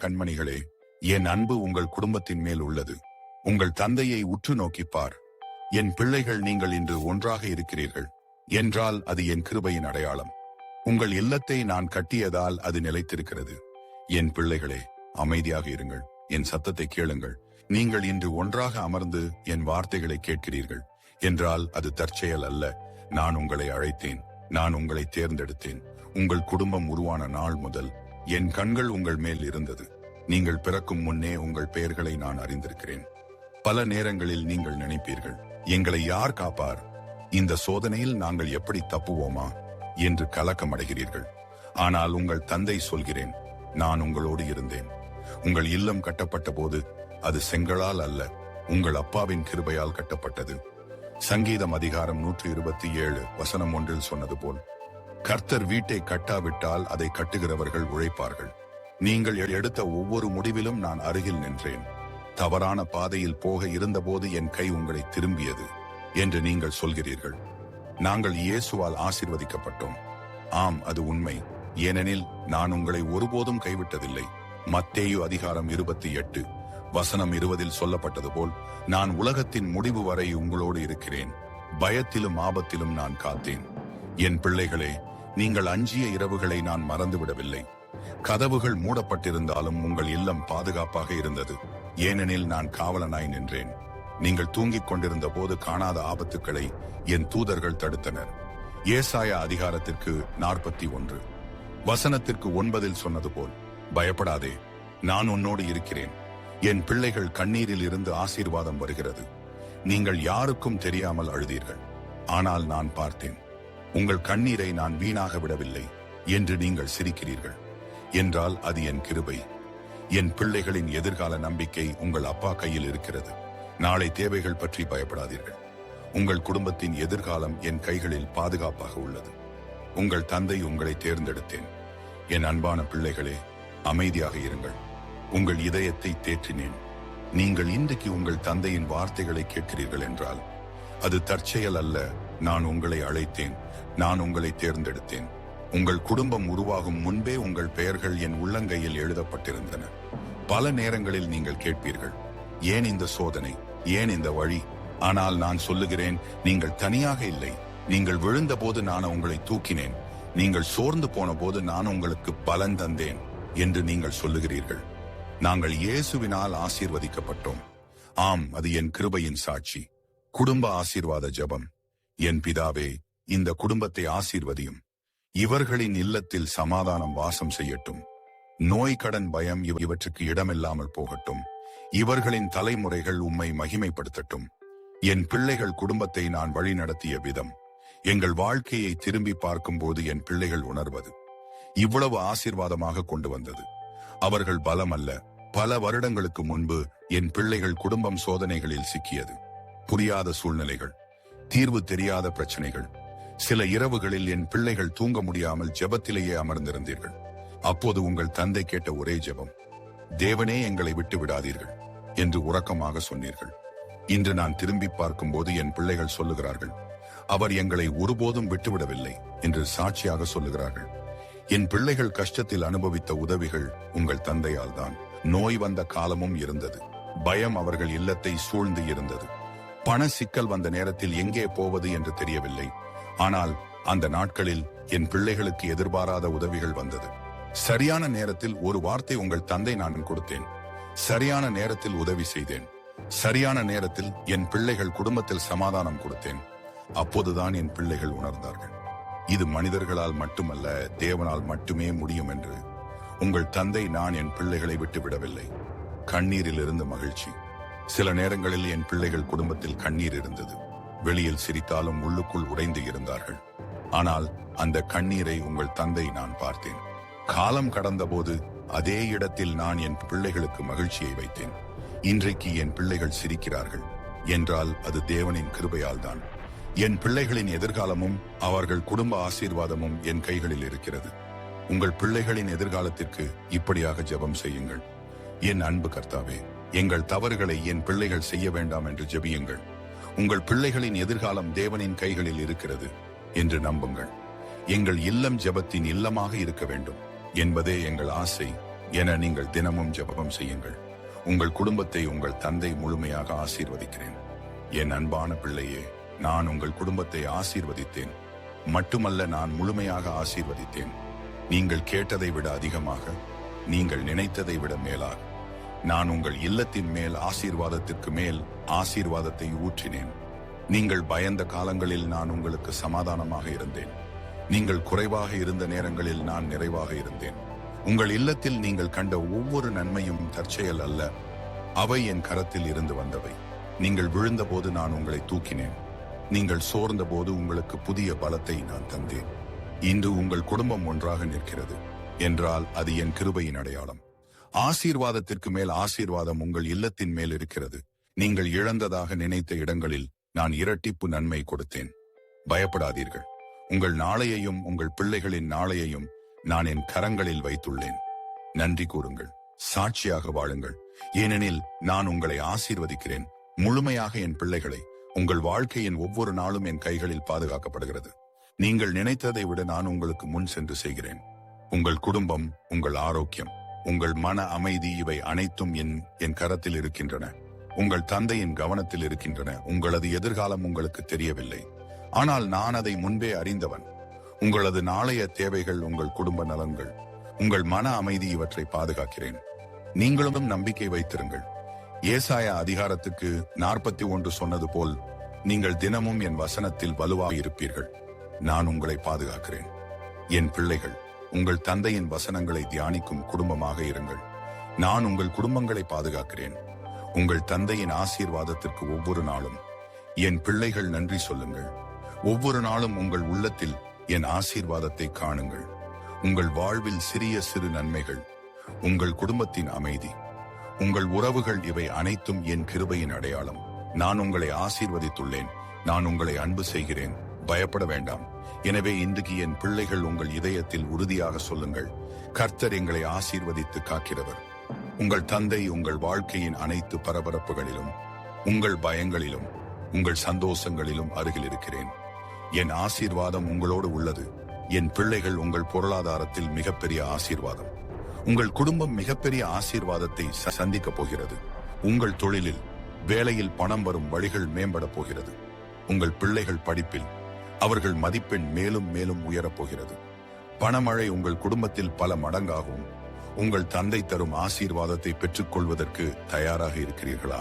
கண்மணிகளே என் அன்பு உங்கள் குடும்பத்தின் மேல் உள்ளது. உங்கள் தந்தையை உற்று நோக்கிப்பார் என் பிள்ளைகள் நீங்கள் இன்று ஒன்றாக இருக்கிறீர்கள். என்றால் அது என் கிருபையின் அடையாளம். உங்கள் இல்லத்தை நான் கட்டியதால் அது நிலைத்திருக்கிறது. என் பிள்ளைகளே அமைதியாக இருங்கள். என் சத்தத்தை கேளுங்கள். நீங்கள் இன்று ஒன்றாக அமர்ந்து என் வார்த்தைகளை கேட்கிறீர்கள். என்றால் அது தற்செயல் அல்ல. நான் உங்களை அழைத்தேன். நான் உங்களை தேர்ந்தெடுத்தேன். உங்கள் குடும்பம் உருவான நாள் முதல் என் கண்கள் உங்கள் மேல் இருந்தது. நீங்கள் பிறக்கும் முன்னே உங்கள் பெயர்களை நான் அறிந்திருக்கிறேன். பல நேரங்களில் நீங்கள் நினைப்பீர்கள் எங்களை யார் காப்பார்? இந்த சோதனையில் நாங்கள் எப்படி தப்புவோமா? என்று கலக்கமடைகிறீர்கள். ஆனால் உங்கள் தந்தை சொல்கிறேன் நான் உங்களோடு இருந்தேன். உங்கள் இல்லம் கட்டப்பட்ட போது அது செங்கலால் அல்ல உங்கள் அப்பாவின் கிருபையால் கட்டப்பட்டது. சங்கீதம் அதிகாரம் நூற்றி இருபத்தி ஏழு வசனம் ஒன்றில் சொன்னது போல் கர்த்தர் வீட்டை கட்டாவிட்டால் அதை கட்டுகிறவர்கள் உழைப்பார்கள். நீங்கள் எடுத்த ஒவ்வொரு முடிவிலும் நான் அருகில் நின்றேன். தவறான பாதையில் போக இருந்தபோது என் கை உங்களை திரும்பியது என்று நீங்கள் சொல்கிறீர்கள். நாங்கள் இயேசுவால் ஆசிர்வதிக்கப்பட்டோம். ஆம் அது உண்மை. ஏனெனில் நான் உங்களை ஒருபோதும் கைவிட்டதில்லை. மத்தேயு அதிகாரம் இருபத்தி எட்டு வசனம் இருபதில் சொல்லப்பட்டது போல் நான் உலகத்தின் முடிவு வரை உங்களோடு இருக்கிறேன். பயத்திலும் ஆபத்திலும் நான் காத்தேன். என் பிள்ளைகளே நீங்கள் அஞ்சிய இரவுகளை நான் மறந்துவிடவில்லை. கதவுகள் மூடப்பட்டிருந்தாலும் உங்கள் இல்லம் பாதுகாப்பாக இருந்தது. ஏனெனில் நான் காவலனாய் நின்றேன். நீங்கள் தூங்கிக் கொண்டிருந்த போது காணாத ஆபத்துக்களை என் தூதர்கள் தடுத்தனர். ஏசாயா அதிகாரத்திற்கு நாற்பத்தி ஒன்று. வசனத்திற்கு ஒன்பதில் சொன்னது போல் பயப்படாதே நான் உன்னோடு இருக்கிறேன். என் பிள்ளைகள் கண்ணீரில் இருந்து ஆசீர்வாதம் வருகிறது. நீங்கள் யாருக்கும் தெரியாமல் அழுதீர்கள். ஆனால் நான் பார்த்தேன். உங்கள் கண்ணீரை நான் வீணாக விடவில்லை என்று நீங்கள் சிரிக்கிறீர்கள். என்றால் அது என் கிருபை. என் பிள்ளைகளின் எதிர்கால நம்பிக்கை உங்கள் அப்பா கையில் இருக்கிறது. நாளை தேவைகள் பற்றி பயப்படாதீர்கள். உங்கள் குடும்பத்தின் எதிர்காலம் என் கைகளில் பாதுகாப்பாக உள்ளது. உங்கள் தந்தை உங்களை தேர்ந்தெடுத்தேன். என் அன்பான பிள்ளைகளே அமைதியாக இருங்கள். உங்கள் இதயத்தை தேற்றினேன். நீங்கள் இன்றைக்கு உங்கள் தந்தையின் வார்த்தைகளை கேட்கிறீர்கள் என்றால் அது தற்செயல் அல்ல நான் உங்களை அழைத்தேன். நான் உங்களை தேர்ந்தெடுத்தேன். உங்கள் குடும்பம் உருவாகும் முன்பே உங்கள் பெயர்கள் என் உள்ளங்கையில் எழுதப்பட்டிருந்தன. பல நேரங்களில் நீங்கள் கேட்பீர்கள் ஏன் இந்த சோதனை? ஏன் இந்த வழி? ஆனால் நான் சொல்லுகிறேன் நீங்கள் தனியாக இல்லை. நீங்கள் விழுந்தபோது நான் உங்களை தூக்கினேன். நீங்கள் சோர்ந்து போன போது நான் உங்களுக்கு பலன் தந்தேன் என்று நீங்கள் சொல்லுகிறீர்கள். நாங்கள் இயேசுவினால் ஆசீர்வதிக்கப்பட்டோம். ஆம் அது என் கிருபையின் சாட்சி. குடும்ப ஆசீர்வாத ஜெபம். என் பிதாவே இந்த குடும்பத்தை ஆசீர்வதியும். இவர்களின் இல்லத்தில் சமாதானம் வாசம் செய்யட்டும். நோய் கடன் பயம் இவற்றுக்கு இடமில்லாமல் போகட்டும். இவர்களின் தலைமுறைகள் உம்மை மகிமைப்படுத்தட்டும். என் பிள்ளைகள் குடும்பத்தை நான் வழிநடத்திய விதம். எங்கள் வாழ்க்கையை திரும்பி பார்க்கும்போது என் பிள்ளைகள் உணர்வது. இவ்வளவு ஆசீர்வாதமாக கொண்டு வந்தது. அவர்கள் பலம் அல்ல பல வருடங்களுக்கு முன்பு என் பிள்ளைகள் குடும்பம் சோதனைகளில் சிக்கியது. புரியாத சூழ்நிலைகள். தீர்வு தெரியாத பிரச்சனைகள். சில இரவுகளில் என் பிள்ளைகள் தூங்க முடியாமல் ஜெபத்திலேயே அமர்ந்திருந்தீர்கள். அப்போது உங்கள் தந்தை கேட்ட ஒரே ஜெபம் தேவனே எங்களை விட்டு விடாதீர்கள் என்று உறக்கமாக சொன்னீர்கள். இன்று நான் திரும்பி பார்க்கும்போது என் பிள்ளைகள் சொல்லுகிறார்கள் அவர் எங்களை ஒருபோதும் விட்டுவிடவில்லை என்று சாட்சியாக சொல்லுகிறார்கள். என் பிள்ளைகள் கஷ்டத்தில் அனுபவித்த உதவிகள் உங்கள் தந்தையால் தான். நோய் வந்த காலமும் இருந்தது. பயம் அவர்கள் இல்லத்தை சூழ்ந்து இருந்தது. பண சிக்கல் வந்த நேரத்தில் எங்கே போவது என்று தெரியவில்லை. ஆனால் அந்த நாட்களில் என் பிள்ளைகளுக்கு எதிர்பாராத உதவிகள் வந்தது. சரியான நேரத்தில் ஒரு வார்த்தை உங்கள் தந்தை நான் கொடுத்தேன். சரியான நேரத்தில் உதவி செய்தேன். சரியான நேரத்தில் என் பிள்ளைகள் குடும்பத்தில் சமாதானம் கொடுத்தேன். அப்போதுதான் என் பிள்ளைகள் உணர்ந்தார்கள். இது மனிதர்களால் மட்டுமல்ல தேவனால் மட்டுமே முடியும் என்று. உங்கள் தந்தை நான் என் பிள்ளைகளை விட்டு விடவில்லை. கண்ணீரிலிருந்து மகிழ்ச்சி. சில நேரங்களில் என் பிள்ளைகள் குடும்பத்தில் கண்ணீர் இருந்தது. வெளியில் சிரித்தாலும் உள்ளுக்குள் உடைந்து இருந்தார்கள். ஆனால் அந்த கண்ணீரை உங்கள் தந்தை நான் பார்த்தேன். காலம் கடந்தபோது அதே இடத்தில் நான் என் பிள்ளைகளுக்கு மகிழ்ச்சியை வைத்தேன். இன்றைக்கு என் பிள்ளைகள் சிரிக்கிறார்கள். என்றால் அது தேவனின் கிருபையால் தான் என் பிள்ளைகளின் எதிர்காலமும் அவர்கள் குடும்ப ஆசீர்வாதமும் என் கைகளில் இருக்கிறது. உங்கள் பிள்ளைகளின் எதிர்காலத்திற்கு இப்படியாக ஜெபம் செய்யுங்கள். என் அன்பு கர்த்தாவே எங்கள் தவறுகளை என் பிள்ளைகள் செய்ய வேண்டாம் என்று ஜெபியுங்கள். உங்கள் பிள்ளைகளின் எதிர்காலம் தேவனின் கைகளில் இருக்கிறது என்று நம்புங்கள். எங்கள் இல்லம் ஜெபத்தின் இல்லமாக இருக்க வேண்டும். என்பதே எங்கள் ஆசை என நீங்கள் தினமும் ஜபம் செய்யுங்கள். உங்கள் குடும்பத்தை உங்கள் தந்தை முழுமையாக ஆசீர்வதிக்கிறேன். என் அன்பான பிள்ளையே நான் உங்கள் குடும்பத்தை ஆசீர்வதித்தேன். மட்டுமல்ல நான் முழுமையாக ஆசீர்வதித்தேன். நீங்கள் கேட்டதை விட அதிகமாக நீங்கள் நினைத்ததை விட மேலாக. நான் உங்கள் இல்லத்தின் மேல் ஆசீர்வாதத்திற்கு மேல் ஆசீர்வாதத்தை ஊற்றினேன். நீங்கள் பயந்த காலங்களில் நான் உங்களுக்கு சமாதானமாக இருந்தேன். நீங்கள் குறைவாக இருந்த நேரங்களில் நான் நிறைவாக இருந்தேன். உங்கள் இல்லத்தில் நீங்கள் கண்ட ஒவ்வொரு நன்மையும் தற்செயல் அல்ல. அவை என் கரத்தில் இருந்து வந்தவை. நீங்கள் விழுந்தபோது நான் உங்களை தூக்கினேன். நீங்கள் சோர்ந்தபோது உங்களுக்கு புதிய பலத்தை நான் தந்தேன். இன்று உங்கள் குடும்பம் ஒன்றாக நிற்கிறது. என்றால் அது என் கிருபையின் அடையாளம். ஆசீர்வாதத்திற்கு மேல் ஆசீர்வாதம் உங்கள் இல்லத்தின் மேல் இருக்கிறது. நீங்கள் இழந்ததாக நினைத்த இடங்களில் நான் இரட்டிப்பு நன்மை கொடுத்தேன். பயப்படாதீர்கள். உங்கள் நாளையையும் உங்கள் பிள்ளைகளின் நாளையையும் நான் என் கரங்களில் வைத்துள்ளேன். நன்றி கூறுங்கள். சாட்சியாக வாழுங்கள். ஏனெனில் நான் உங்களை ஆசீர்வதிக்கிறேன். முழுமையாக என் பிள்ளைகளை உங்கள் வாழ்க்கையின் ஒவ்வொரு நாளும் என் கைகளில் பாதுகாக்கப்படுகிறது. நீங்கள் நினைத்ததை விட நான் உங்களுக்கு முன் சென்று செய்கிறேன். உங்கள் குடும்பம் உங்கள் ஆரோக்கியம். உங்கள் மன அமைதி இவை அனைத்தும் என் என் கரத்தில் இருக்கின்றன. உங்கள் தந்தையின் கவனத்தில் இருக்கின்றன. உங்களது எதிர்காலம் உங்களுக்கு தெரியவில்லை. ஆனால் நான் அதை முன்பே அறிந்தவன். உங்களது நாளைய தேவைகள் உங்கள் குடும்ப நலன்கள். உங்கள் மன அமைதி இவற்றை பாதுகாக்கிறேன். நீங்களும் நம்பிக்கை வைத்திருங்கள். ஏசாய அதிகாரத்துக்கு நாற்பத்தி ஒன்று சொன்னது போல் நீங்கள் தினமும் என் வசனத்தில் வலுவாக இருப்பீர்கள். நான் உங்களை பாதுகாக்கிறேன். என் பிள்ளைகள் உங்கள் தந்தையின் வசனங்களை தியானிக்கும் குடும்பமாக இருங்கள். நான் உங்கள் குடும்பங்களை பாதுகாக்கிறேன். உங்கள் தந்தையின் ஆசீர்வாதத்திற்கு ஒவ்வொரு நாளும் என் பிள்ளைகள் நன்றி சொல்லுங்கள். ஒவ்வொரு நாளும் உங்கள் உள்ளத்தில் என் ஆசீர்வாதத்தை காணுங்கள். உங்கள் வாழ்வில் சிறிய சிறு நன்மைகள் உங்கள் குடும்பத்தின் அமைதி உங்கள் உறவுகள் இவை அனைத்தும் என் கிருபையின் அடையாளம். நான் உங்களை ஆசீர்வதித்துள்ளேன். நான் உங்களை அன்பு செய்கிறேன். பயப்பட வேண்டாம். எனவே இன்றைக்கு என் பிள்ளைகள் உங்கள் இதயத்தில் உறுதியாக சொல்லுங்கள். கர்த்தர் எங்களை ஆசீர்வதித்து காக்கிறவர். உங்கள் தந்தை உங்கள் வாழ்க்கையின் அனைத்து பரபரப்புகளிலும் உங்கள் பயங்களிலும் உங்கள் சந்தோஷங்களிலும் அருகில் இருக்கிறேன். என் ஆசீர்வாதம் உங்களோடு உள்ளது. என் பிள்ளைகள் உங்கள் பொருளாதாரத்தில் மிகப்பெரிய ஆசீர்வாதம். உங்கள் குடும்பம் மிகப்பெரிய ஆசீர்வாதத்தை சந்திக்கப் போகிறது. உங்கள் தொழிலில் வேலையில் பணம் வரும் வழிகள் மேம்பட போகிறது. உங்கள் பிள்ளைகள் படிப்பில் அவர்கள் மதிப்பெண் மேலும் மேலும் உயரப் போகிறது பணமழை உங்கள் குடும்பத்தில் பல மடங்காகும். உங்கள் தந்தை தரும் ஆசீர்வாதத்தை பெற்றுக்கொள்வதற்கு தயாராக இருக்கிறீர்களா?